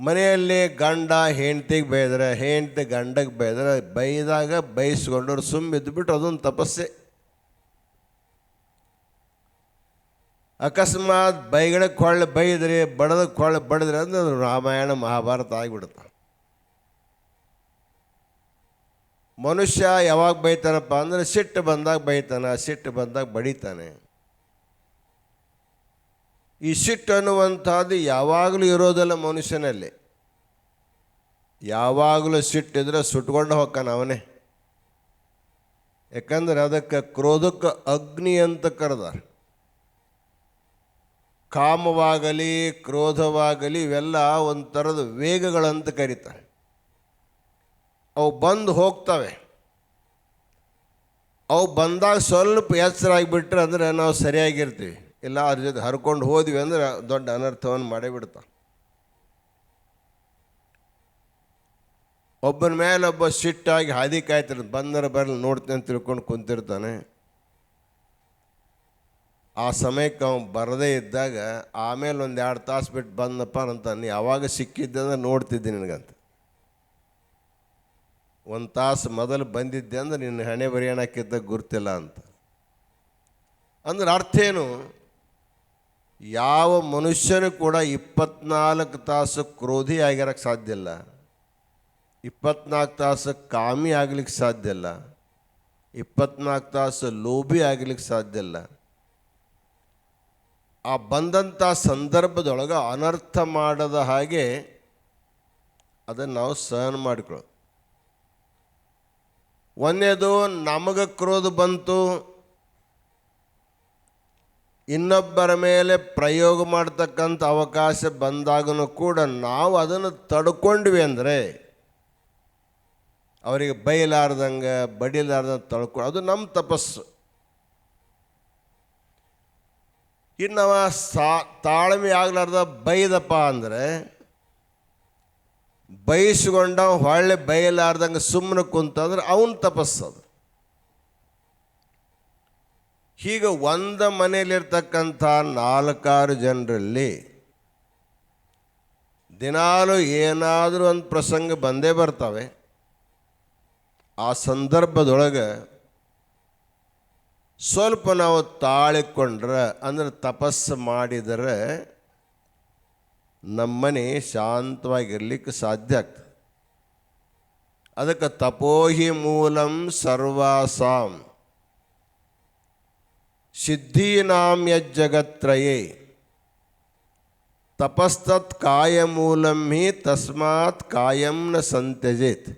ಮನೆಯಲ್ಲಿ ಗಂಡ ಹೆಂಡ್ತಿಗೆ ಬೈದ್ರೆ ಹೆಂಡ್ತಿ ಗಂಡಗೆ ಬೈದ್ರೆ ಬೈದಾಗ ಬೈಸ್ಕೊಂಡವ್ರು ಸುಮ್ಮಿದ್ದು ಬಿಟ್ಟು ಅದೊಂದು ತಪಸ್ಸೆ. ಅಕಸ್ಮಾತ್ ಬೈಗಳಕ್ಕೆ ಕೊಳ್ಳೆ ಬೈದ್ರಿ ಬಡದ ಕೊಳ್ಳೆ ಬಡಿದ್ರೆ ಅಂದ್ರೆ ಅದು ರಾಮಾಯಣ ಮಹಾಭಾರತ ಆಗಿಬಿಡುತ್ತೆ. ಮನುಷ್ಯ ಯಾವಾಗ ಬೈತಾನಪ್ಪ ಅಂದ್ರೆ ಸಿಟ್ಟು ಬಂದಾಗ ಬೈತಾನೆ, ಸಿಟ್ಟು ಬಂದಾಗ ಬಡಿತಾನೆ. ಈ ಸಿಟ್ಟು ಅನ್ನುವಂಥದ್ದು ಯಾವಾಗಲೂ ಇರೋದಿಲ್ಲ ಮನುಷ್ಯನಲ್ಲಿ. ಯಾವಾಗಲೂ ಸಿಟ್ಟಿದ್ರೆ ಸುಟ್ಕೊಂಡು ಹೋಗ್ತಾನೆ ಅವನೇ. ಯಾಕಂದ್ರೆ ಅದಕ್ಕೆ ಕ್ರೋಧಕ್ಕೆ ಅಗ್ನಿ ಅಂತ ಕರೆದಾರೆ. ಕಾಮವಾಗಲಿ, ಕ್ರೋಧವಾಗಲಿ ಇವೆಲ್ಲ ಒಂಥರದ ಥರದ ವೇಗಗಳಂತ ಕರೀತಾರೆ. ಅವು ಬಂದು ಹೋಗ್ತವೆ. ಅವು ಬಂದಾಗ ಸ್ವಲ್ಪ ಎಚ್ಚರ ಆಗಿಬಿಟ್ರೆ ಅಂದರೆ ನಾವು ಸರಿಯಾಗಿರ್ತೀವಿ. ಇಲ್ಲ ಅದ್ರ ಜೊತೆ ಹರ್ಕೊಂಡು ಹೋದ್ವಿ ಅಂದ್ರೆ ದೊಡ್ಡ ಅನರ್ಥವನ್ನು ಮಾಡೇ ಬಿಡ್ತಾ ಒಬ್ಬನ ಮೇಲೊಬ್ಬ ಸಿಟ್ಟಾಗಿ ಹಾದಿ ಕಾಯ್ತಿರ್ ಬಂದರೆ ಬರಲಿ ನೋಡ್ತೇನೆ ಅಂತ ತಿಳ್ಕೊಂಡು ಕುಂತಿರ್ತಾನೆ. ಆ ಸಮಯಕ್ಕೆ ಅವ್ನು ಬರದೇ ಇದ್ದಾಗ ಆಮೇಲೆ ಒಂದು ಎರಡು ತಾಸು ಬಿಟ್ಟು ಬಂದಪ್ಪ ಅಂತಾನೆ ಯಾವಾಗ ಸಿಕ್ಕಿದ್ದೆ ಅಂದ್ರೆ ನೋಡ್ತಿದ್ದೆ ನಿನಗಂತ. ಒಂದು ತಾಸು ಮೊದಲು ಬಂದಿದ್ದೆ ಅಂದ್ರೆ ನಿನ್ನ ಹಣೆ ಬರೆಯೋಣಕ್ಕಿದ್ದ ಗುರ್ತಿಲ್ಲ ಅಂತ. ಅಂದ್ರೆ ಅರ್ಥ ಏನು? ಯಾವ ಮನುಷ್ಯನೂ ಕೂಡ ಇಪ್ಪತ್ನಾಲ್ಕು ತಾಸು ಕ್ರೋಧಿ ಆಗಿರೋಕ್ಕೆ ಸಾಧ್ಯ ಇಲ್ಲ. ಇಪ್ಪತ್ನಾಲ್ಕು ತಾಸು ಕಾಮಿ ಆಗ್ಲಿಕ್ಕೆ ಸಾಧ್ಯ ಇಲ್ಲ. ಇಪ್ಪತ್ನಾಲ್ಕು ತಾಸು ಲೋಭಿ ಆಗ್ಲಿಕ್ಕೆ ಸಾಧ್ಯ ಇಲ್ಲ. ಆ ಬಂದಂಥ ಸಂದರ್ಭದೊಳಗೆ ಅನರ್ಥ ಮಾಡದ ಹಾಗೆ ಅದನ್ನು ನಾವು ಸಹನ ಮಾಡಿಕೊಳ್ಳೋದು. ಒಂದೇದು ನಮಗೆ ಕ್ರೋಧ ಬಂತು ಇನ್ನೊಬ್ಬರ ಮೇಲೆ ಪ್ರಯೋಗ ಮಾಡ್ತಕ್ಕಂಥ ಅವಕಾಶ ಬಂದಾಗೂ ಕೂಡ ನಾವು ಅದನ್ನು ತಡ್ಕೊಂಡ್ವಿ ಅಂದರೆ ಅವರಿಗೆ ಬೈಲಾರ್ದಂಗೆ, ಬಡಿಲಾರ್ದಂಗೆ ತಡ್ಕೊ ಅದು ನಮ್ಮ ತಪಸ್ಸು. ಇನ್ನು ಅವ ಸಾ, ತಾಳ್ಮೆ ಆಗ್ಲಾರ್ದ ಬೈದಪ್ಪ ಅಂದರೆ ಬಯಸ್ಕೊಂಡ ಹೊಳ್ಳೆ ಬೈಲಾರ್ದಂಗೆ ಸುಮ್ಮನೆ ಕುಂತಂದ್ರೆ ಅವನ ತಪಸ್ಸದು ಹೀಗೆ ಒಂದು ಮನೆಯಲ್ಲಿರ್ತಕ್ಕಂಥ ನಾಲ್ಕಾರು ಜನರಲ್ಲಿ ದಿನಾಲು ಏನಾದರೂ ಒಂದು ಪ್ರಸಂಗ ಬಂದೇ ಬರ್ತವೆ. ಆ ಸಂದರ್ಭದೊಳಗೆ ಸ್ವಲ್ಪ ನಾವು ತಾಳಿಕೊಂಡ್ರೆ ಅಂದ್ರೆ ತಪಸ್ಸು ಮಾಡಿದರೆ ನಮ್ಮನೆ ಶಾಂತವಾಗಿರ್ಲಿಕ್ಕೆ ಸಾಧ್ಯ ಆಗ್ತದೆ. ಅದಕ್ಕೆ ತಪೋಹಿ ಮೂಲಂ ಸರ್ವಾಸಾಂ. ಸಿದ್ಧೀನಾಂ ಯಜ್ಜಗತ್ರಯೇ ತಪಸ್ತತ್ ಕಾಯಮೂಲಂ ಹಿ ತಸ್ಮಾತ್ ಕಾಯಂ ನ ಸಂತ್ಯಜೇತ್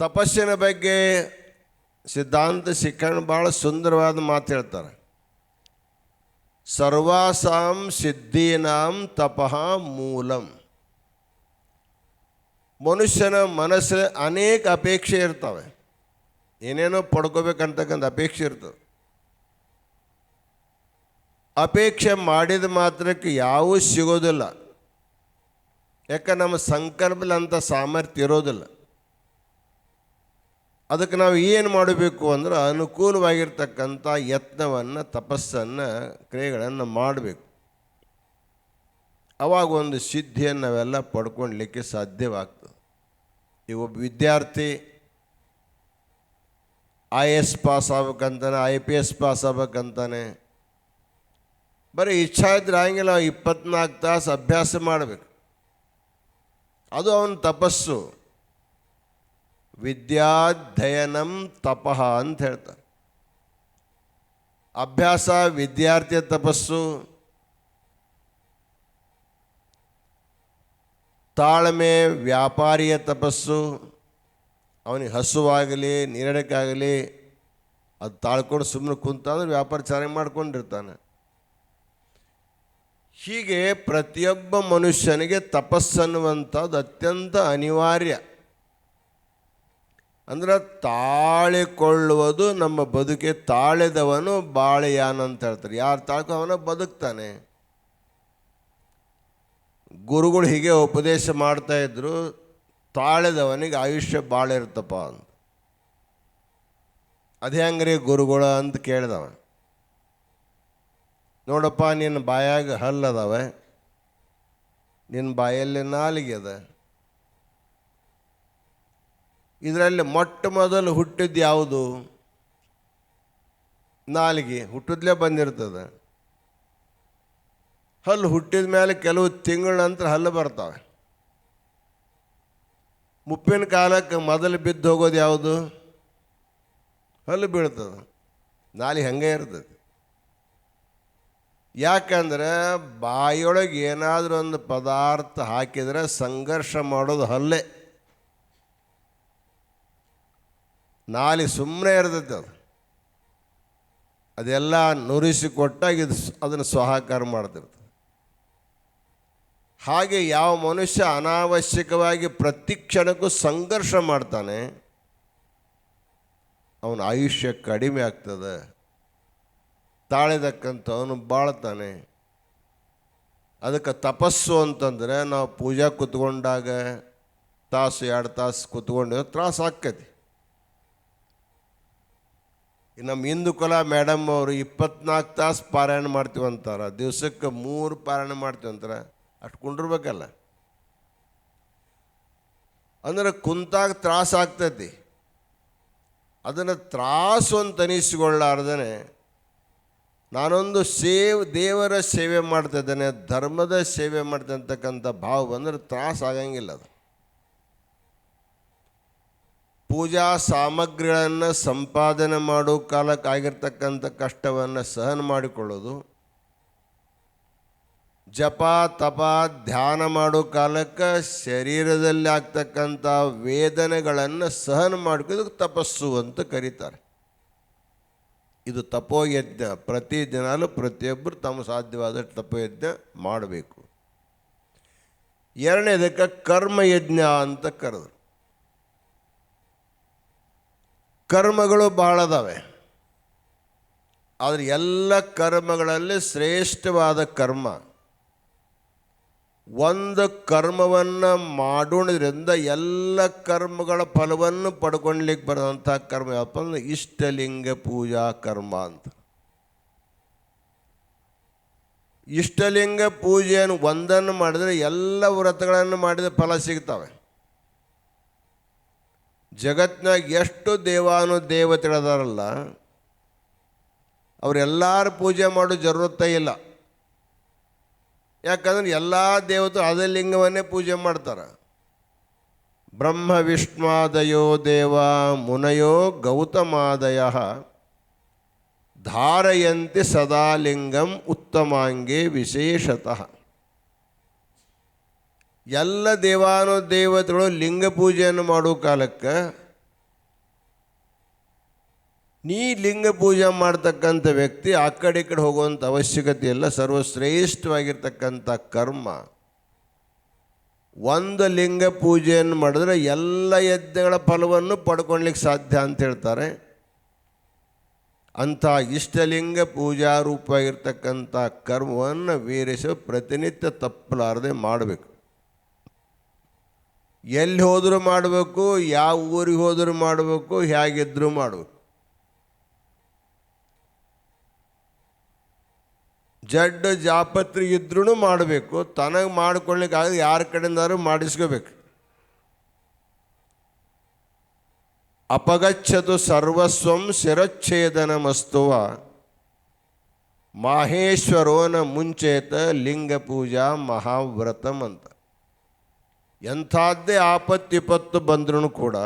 ತಪಸ್ಸಿನ ಬಗ್ಗೆ ಸಿದ್ಧಾಂತ ಶಿಕ್ಷಣ ಭಾಳ ಸುಂದರವಾದ ಮಾತು ಹೇಳ್ತಾರೆ ಸರ್ವಾಸಾಂ ಸಿದ್ಧೀನಾಂ ತಪಃ ಮೂಲಂ ಮನುಷ್ಯನ ಮನಸ್ಸು ಅನೇಕ ಅಪೇಕ್ಷೆ ಇರ್ತವೆ ಏನೇನೋ ಪಡ್ಕೋಬೇಕಂತಕ್ಕಂಥ ಅಪೇಕ್ಷೆ ಇರ್ತದೆ. ಅಪೇಕ್ಷೆ ಮಾಡಿದ ಮಾತ್ರಕ್ಕೆ ಯಾವೂ ಸಿಗೋದಿಲ್ಲ. ಯಾಕೆ ನಮ್ಮ ಸಂಕಲ್ಪದಲ್ಲಿ ಸಾಮರ್ಥ್ಯ ಇರೋದಿಲ್ಲ. ಅದಕ್ಕೆ ನಾವು ಏನು ಮಾಡಬೇಕು ಅಂದ್ರೆ ಅನುಕೂಲವಾಗಿರ್ತಕ್ಕಂಥ ಯತ್ನವನ್ನು, ತಪಸ್ಸನ್ನು, ಕ್ರಿಯೆಗಳನ್ನು ಮಾಡಬೇಕು. ಅವಾಗ ಒಂದು ಸಿದ್ಧಿಯನ್ನು ನಾವೆಲ್ಲ ಪಡ್ಕೊಳ್ಲಿಕ್ಕೆ ಸಾಧ್ಯವಾಗ್ತದೆ. ಈ ಒಬ್ಬ ವಿದ್ಯಾರ್ಥಿ ಐ ಎಸ್ ಪಾಸ್ ಆಗ್ಬೇಕಂತಾನೆ ಐ ಪಿ ಎಸ್ ಪಾಸ್ ಆಗ್ಬೇಕಂತಾನೆ ಬರೀ ಇಚ್ಛಾ ಇದ್ರೆ ಇಪ್ಪತ್ನಾಲ್ಕು ತಾಸು ಅಭ್ಯಾಸ ಮಾಡಬೇಕು. ಅದು ಅವನ ತಪಸ್ಸು. ವಿದ್ಯಾಧ್ಯಯನಂ ತಪಃ ಅಂತ ಹೇಳ್ತಾರೆ. ಅಭ್ಯಾಸ, ವಿದ್ಯಾರ್ಥಿಯ ತಪಸ್ಸು. ತಾಳ್ಮೆ, ವ್ಯಾಪಾರಿಯ ತಪಸ್ಸು. ಅವನಿಗೆ ಹಸುವಾಗಲಿ, ನೀರಡಕ್ಕಾಗಲಿ, ಅದು ತಾಳ್ಕೊಂಡು ಸುಮ್ಮನೆ ಕುಂತಾದ್ರೆ ವ್ಯಾಪಾರ ಚೆನ್ನಾಗಿ ಮಾಡ್ಕೊಂಡಿರ್ತಾನೆ. ಹೀಗೆ ಪ್ರತಿಯೊಬ್ಬ ಮನುಷ್ಯನಿಗೆ ತಪಸ್ಸನ್ನುವಂಥದ್ದು ಅತ್ಯಂತ ಅನಿವಾರ್ಯ. ಅಂದ್ರೆ ತಾಳಿಕೊಳ್ಳುವುದು ನಮ್ಮ ಬದುಕೆ ತಾಳೆದವನು ಬಾಳೆಯಾನ ಅಂತ ಹೇಳ್ತಾರೆ. ಯಾರು ತಾಳ್ಕೊ ಅವನ ಬದುಕ್ತಾನೆ. ಗುರುಗಳು ಹೀಗೆ ಉಪದೇಶ ಮಾಡ್ತಾ ಇದ್ರು. ತಾಳೆದವನಿಗೆ ಆಯುಷ್ಯ ಭಾಳ ಇರ್ತಪ್ಪ ಅಂತ ಅದೇ ಹಂಗ್ರಿ ಗುರುಗಳ ಅಂತ ಕೇಳಿದವ. ನೋಡಪ್ಪ ನಿನ್ನ ಬಾಯಾಗ ಹಲ್ಲದವೆ ನಿನ್ನ ಬಾಯಲ್ಲಿ ನಾಲಿಗೆ ಅದ. ಇದರಲ್ಲಿ ಮೊಟ್ಟ ಮೊದಲು ಹುಟ್ಟಿದ್ದು ಯಾವುದು? ನಾಲಿಗೆ. ಹುಟ್ಟಿದ್ಲೇ ಬಂದಿರ್ತದೆ. ಹಲ್ಲು ಹುಟ್ಟಿದ ಮೇಲೆ ಕೆಲವು ತಿಂಗಳ ನಂತರ ಹಲ್ಲು ಬರ್ತಾವೆ. ಮುಪ್ಪಿನ ಕಾಲಕ್ಕೆ ಮೊದಲು ಬಿದ್ದು ಹೋಗೋದು ಯಾವುದು? ಹಲ್ಲು ಬೀಳ್ತದೆ. ನಾಲಿ ಹಂಗೆ ಇರ್ತದೆ. ಯಾಕಂದ್ರೆ ಬಾಯಿಯೊಳಗೆ ಏನಾದರೂ ಒಂದು ಪದಾರ್ಥ ಹಾಕಿದರೆ ಸಂಘರ್ಷ ಮಾಡೋದು ಹಲ್ಲೆ. ನಾಲಿ ಸುಮ್ಮನೆ ಇರ್ತೈತೆ ಅದು. ಅದೆಲ್ಲ ನುರಿಸಿ ಕೊಟ್ಟಾಗ ಇದು ಅದನ್ನು ಸ್ವಹಾಕಾರ ಮಾಡ್ತಿರ್ತದೆ. ಹಾಗೆ ಯಾವ ಮನುಷ್ಯ ಅನಾವಶ್ಯಕವಾಗಿ ಪ್ರತಿ ಕ್ಷಣಕ್ಕೂ ಸಂಘರ್ಷ ಮಾಡ್ತಾನೆ, ಅವನ ಆಯುಷ್ಯ ಕಡಿಮೆ ಆಗ್ತದೆ. ತಾಳಿದಕ್ಕಂಥವನು ಬಾಳ್ತಾನೆ. ಅದಕ್ಕೆ ತಪಸ್ಸು ಅಂತಂದರೆ ನಾವು ಪೂಜಾ ಕೂತ್ಕೊಂಡಾಗ ತಾಸು, ಎರಡು ತಾಸು ಕೂತ್ಕೊಂಡು ತ್ರಾಸ ಆಕ್ಕತಿ ನಮ್ಮ ಹಿಂದೂ ಕುಲ ಮೇಡಮ್ ಅವರು ಇಪ್ಪತ್ನಾಲ್ಕು ತಾಸು ಪಾರಾಯಣ ಮಾಡ್ತೀವಂತಾರೆ. ದಿವಸಕ್ಕೆ ಮೂರು ಪಾರಾಯಣ ಮಾಡ್ತೀವಿ ಅಂತಾರೆ ಅಷ್ಟು ಕುಂಡಿರ್ಬೇಕಲ್ಲ. ಅಂದ್ರೆ ಕುಂತಾಗ ತ್ರಾಸ ಆಗ್ತೈತಿ. ಅದನ್ನು ತ್ರಾಸು ಅಂತ ಅನಿಸಿಕೊಳ್ಳಾರ್ದೇ ನಾನೊಂದು ಸೇವ್, ದೇವರ ಸೇವೆ ಮಾಡ್ತಿದ್ದೇನೆ ಧರ್ಮದ ಸೇವೆ ಮಾಡ್ತಾ ಅಂತಕ್ಕಂಥ ಭಾವ ಬಂದರೆ ತ್ರಾಸ ಆಗಂಗಿಲ್ಲ ಅದು. ಪೂಜಾ ಸಾಮಗ್ರಿಗಳನ್ನು ಸಂಪಾದನೆ ಮಾಡೋ ಕಾಲಕ್ಕಾಗಿರ್ತಕ್ಕಂಥ ಕಷ್ಟವನ್ನು ಸಹನ ಮಾಡಿಕೊಳ್ಳೋದು ಜಪ, ತಪ, ಧ್ಯಾನ ಮಾಡೋ ಕಾಲಕ್ಕೆ ಶರೀರದಲ್ಲಿ ಆಗ್ತಕ್ಕಂಥ ವೇದನೆಗಳನ್ನು ಸಹನ ಮಾಡ್ಕೋದಕ್ಕೆ ತಪಸ್ಸು ಅಂತ ಕರೀತಾರೆ. ಇದು ತಪೋಯಜ್ಞ. ಪ್ರತಿದಿನಾಲು ಪ್ರತಿಯೊಬ್ಬರು ತಮ್ಮ ಸಾಧ್ಯವಾದಷ್ಟು ತಪೋಯಜ್ಞ ಮಾಡಬೇಕು. ಎರಡನೇದಕ್ಕೆ ಕರ್ಮಯಜ್ಞ ಅಂತ ಕರೆದ್ರು. ಕರ್ಮಗಳು ಬಹಳ ಅದಾವೆ ಆದರೆ ಎಲ್ಲ ಕರ್ಮಗಳಲ್ಲಿ ಶ್ರೇಷ್ಠವಾದ ಕರ್ಮ ಒಂದು ಕರ್ಮವನ್ನು ಮಾಡೋದ್ರಿಂದ ಎಲ್ಲ ಕರ್ಮಗಳ ಫಲವನ್ನು ಪಡ್ಕೊಳ್ಲಿಕ್ಕೆ ಬರೋದಂಥ ಕರ್ಮ ಯಾವಪ್ಪ ಅಂದ್ರೆ ಇಷ್ಟಲಿಂಗ ಪೂಜಾ ಕರ್ಮ ಅಂತ. ಇಷ್ಟಲಿಂಗ ಪೂಜೆಯನ್ನು ಒಂದನ್ನು ಮಾಡಿದರೆ ಎಲ್ಲ ವ್ರತಗಳನ್ನು ಮಾಡಿದ ಫಲ ಸಿಗ್ತವೆ. ಜಗತ್ನಾಗ ಎಷ್ಟು ದೇವಾನು ದೇವತೆಗಳದಾರಲ್ಲ, ಅವರೆಲ್ಲರ ಪೂಜೆ ಮಾಡೋ ಜರುರತ್ತೇ ಇಲ್ಲ. ಯಾಕಂದ್ರೆ ಎಲ್ಲ ದೇವತೆ ಅದೇ ಲಿಂಗವನ್ನೇ ಪೂಜೆ ಮಾಡ್ತಾರೆ. ಬ್ರಹ್ಮ ವಿಷ್ಣಾದಯೋ ದೇವ ಮುನಯೋ ಗೌತಮಾದಯ ಧಾರಯಂತಿ ಸದಾ ಲಿಂಗಂ ಉತ್ತಮಾಂಗೆ ವಿಶೇಷತಃ. ಎಲ್ಲ ದೇವಾನು ದೇವತೆಗಳು ಲಿಂಗ ಪೂಜೆಯನ್ನು ಮಾಡೋ ಕಾಲಕ್ಕೆ ನೀ ಲಿಂಗ ಪೂಜೆ ಮಾಡ್ತಕ್ಕಂಥ ವ್ಯಕ್ತಿ ಆ ಕಡೆ ಈ ಕಡೆ ಹೋಗುವಂಥ ಅವಶ್ಯಕತೆ ಇಲ್ಲ. ಸರ್ವಶ್ರೇಷ್ಠವಾಗಿರ್ತಕ್ಕಂಥ ಕರ್ಮ. ಒಂದು ಲಿಂಗ ಪೂಜೆಯನ್ನು ಮಾಡಿದ್ರೆ ಎಲ್ಲ ಯಜ್ಞಗಳ ಫಲವನ್ನು ಪಡ್ಕೊಳ್ಲಿಕ್ಕೆ ಸಾಧ್ಯ ಅಂತ ಹೇಳ್ತಾರೆ. ಅಂಥ ಇಷ್ಟಲಿಂಗ ಪೂಜಾ ರೂಪವಾಗಿರ್ತಕ್ಕಂಥ ಕರ್ಮವನ್ನು ವೀರಿಸಿ, ಪ್ರತಿನಿತ್ಯ ತಪ್ಪಲಾರದೆ ಮಾಡಬೇಕು. ಎಲ್ಲಿ ಹೋದರೂ ಮಾಡಬೇಕು, ಯಾವ ಊರಿಗೆ ಹೋದರೂ ಮಾಡಬೇಕು ಹೇಗಿದ್ದರೂ ಮಾಡಬೇಕು. ಜಡ್ಡ ಜಾಪತ್ರಿ ಇದ್ರೂ ಮಾಡಬೇಕು ತನಗೆ ಮಾಡ್ಕೊಳ್ಳಿಕ್ಕೆ ಆಗ ಯಾರ ಕಡೆಯಿಂದಾದ್ರೂ ಮಾಡಿಸ್ಕೋಬೇಕು ಅಪಗಚ್ಚತು ಸರ್ವಸ್ವಂ ಶಿರಚ್ಛೇದನ ಮಸ್ತುವ ಮಾಹೇಶ್ವರೋನ ಮುಂಚೇತ ಲಿಂಗ ಪೂಜಾ ಮಹಾವ್ರತಂ ಅಂತ ಎಂಥದ್ದೇ ಆಪತ್ತಿಪತ್ತು ಬಂದ್ರೂ ಕೂಡ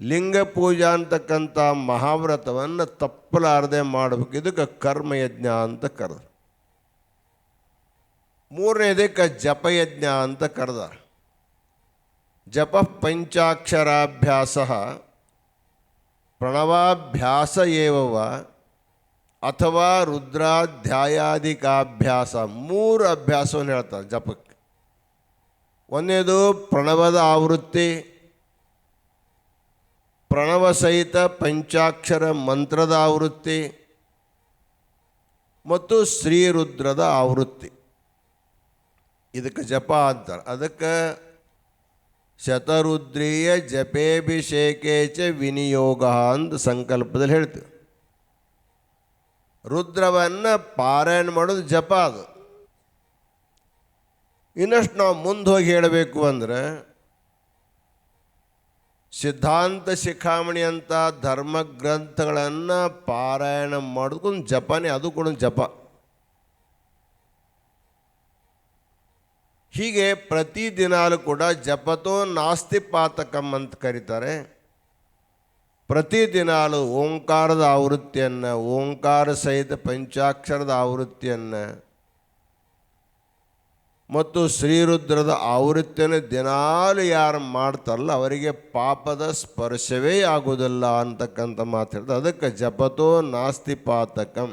ಲಿಂಗ ಪೂಜಾ ಅಂತಕ್ಕಂಥ ಮಹಾವ್ರತವನ್ನು ತಪ್ಪಲಾರದೆ ಮಾಡಬೇಕು. ಇದಕ್ಕೆ ಕರ್ಮಯಜ್ಞ ಅಂತ ಕರೆದ್ರು ಮೂರನೇದಕ್ಕೆ ಜಪಯಜ್ಞ ಅಂತ ಕರೆದ. ಜಪ ಪಂಚಾಕ್ಷರಾಭ್ಯಾಸ ಪ್ರಣವಾಭ್ಯಾಸ ಏವವ ಅಥವಾ ರುದ್ರಾಧ್ಯಾಯಾಧಿಕಾಭ್ಯಾಸ ಮೂರು ಅಭ್ಯಾಸವನ್ನು ಹೇಳ್ತಾರೆ ಜಪಕ್ಕೆ. ಒಂದನೇದು ಪ್ರಣವದ ಆವೃತ್ತಿ ಪ್ರಣವ ಸಹಿತ ಪಂಚಾಕ್ಷರ ಮಂತ್ರದ ಆವೃತ್ತಿ ಮತ್ತು ಶ್ರೀರುದ್ರದ ಆವೃತ್ತಿ. ಇದಕ್ಕೆ ಜಪ ಅಂತಾರೆ. ಅದಕ್ಕೆ ಶತರುದ್ರೀಯ ಜಪೇಭಿಷೇಕೆ ಚ ವಿನಿಯೋಗ ಅಂತ ಸಂಕಲ್ಪದಲ್ಲಿ ಹೇಳ್ತೀವಿ. ರುದ್ರವನ್ನು ಪಾರಾಯಣ ಮಾಡೋದು ಜಪ ಅದು. ಇನ್ನಷ್ಟು ನಾವು ಮುಂದೆ ಹೋಗಿ ಹೇಳಬೇಕು ಅಂದರೆ ಸಿದ್ಧಾಂತ ಶಿಖಾಮಣಿ ಅಂತ ಧರ್ಮ ಗ್ರಂಥಗಳನ್ನು ಪಾರಾಯಣ ಮಾಡೋದಕ್ಕೊಂದು ಜಪನೇ, ಅದು ಕೂಡ ಜಪ. ಹೀಗೆ ಪ್ರತಿ ದಿನಾಲು ಕೂಡ ಜಪತೋ ನಾಸ್ತಿ ಪಾತಕಂ ಅಂತ ಕರೀತಾರೆ. ಪ್ರತಿ ದಿನಾಲು ಓಂಕಾರದ ಆವೃತ್ತಿಯನ್ನು, ಓಂಕಾರ ಸಹಿತ ಪಂಚಾಕ್ಷರದ ಆವೃತ್ತಿಯನ್ನು ಮತ್ತು ಶ್ರೀರುದ್ರದ ಆವೃತ್ತಿಯನ್ನು ದಿನಾಲು ಯಾರು ಮಾಡ್ತಾರಲ್ಲ, ಅವರಿಗೆ ಪಾಪದ ಸ್ಪರ್ಶವೇ ಆಗುವುದಿಲ್ಲ ಅಂತಕ್ಕಂಥ ಮಾತು ಅದಕ್ಕೆ ಜಪತೋ ನಾಸ್ತಿ ಪಾತಕಂ.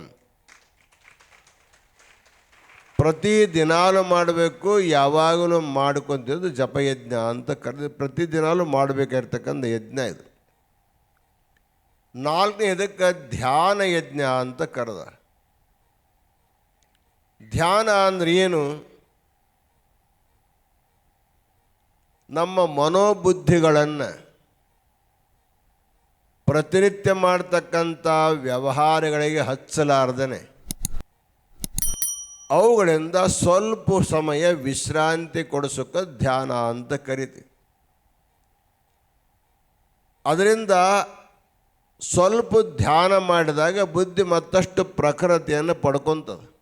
ಪ್ರತಿ ದಿನಾಲು ಮಾಡಬೇಕು, ಯಾವಾಗಲೂ ಮಾಡ್ಕೊಂತಿದ್ದು ಜಪಯಜ್ಞ ಅಂತ ಕರೆದು ಪ್ರತಿ ದಿನಾಲು ಮಾಡಬೇಕಾಗಿರ್ತಕ್ಕಂಥ ಯಜ್ಞ ಇದು. ನಾಲ್ಕನೇ ಇದಕ್ಕೆ ಧ್ಯಾನ ಯಜ್ಞ ಅಂತ ಕರೆದ ಧ್ಯಾನ ಅಂದ್ರೆ ಏನು? ನಮ್ಮ ಮನೋಬುದ್ಧಿಗಳನ್ನು ಪ್ರತಿನಿತ್ಯ ಮಾಡ್ತಕ್ಕಂಥ ವ್ಯವಹಾರಗಳಿಗೆ ಹಚ್ಚಲಾರ್ದನೆ. ಅವುಗಳಿಂದ ಸ್ವಲ್ಪ ಸಮಯ ವಿಶ್ರಾಂತಿ ಕೊಡಿಸೋಕೆ ಧ್ಯಾನ ಅಂತ ಕರಿತೀವಿ ಅದರಿಂದ ಸ್ವಲ್ಪ ಧ್ಯಾನ ಮಾಡಿದಾಗ ಬುದ್ಧಿ ಮತ್ತಷ್ಟು ಪ್ರಖರತೆಯನ್ನು ಪಡ್ಕೊತದೆ.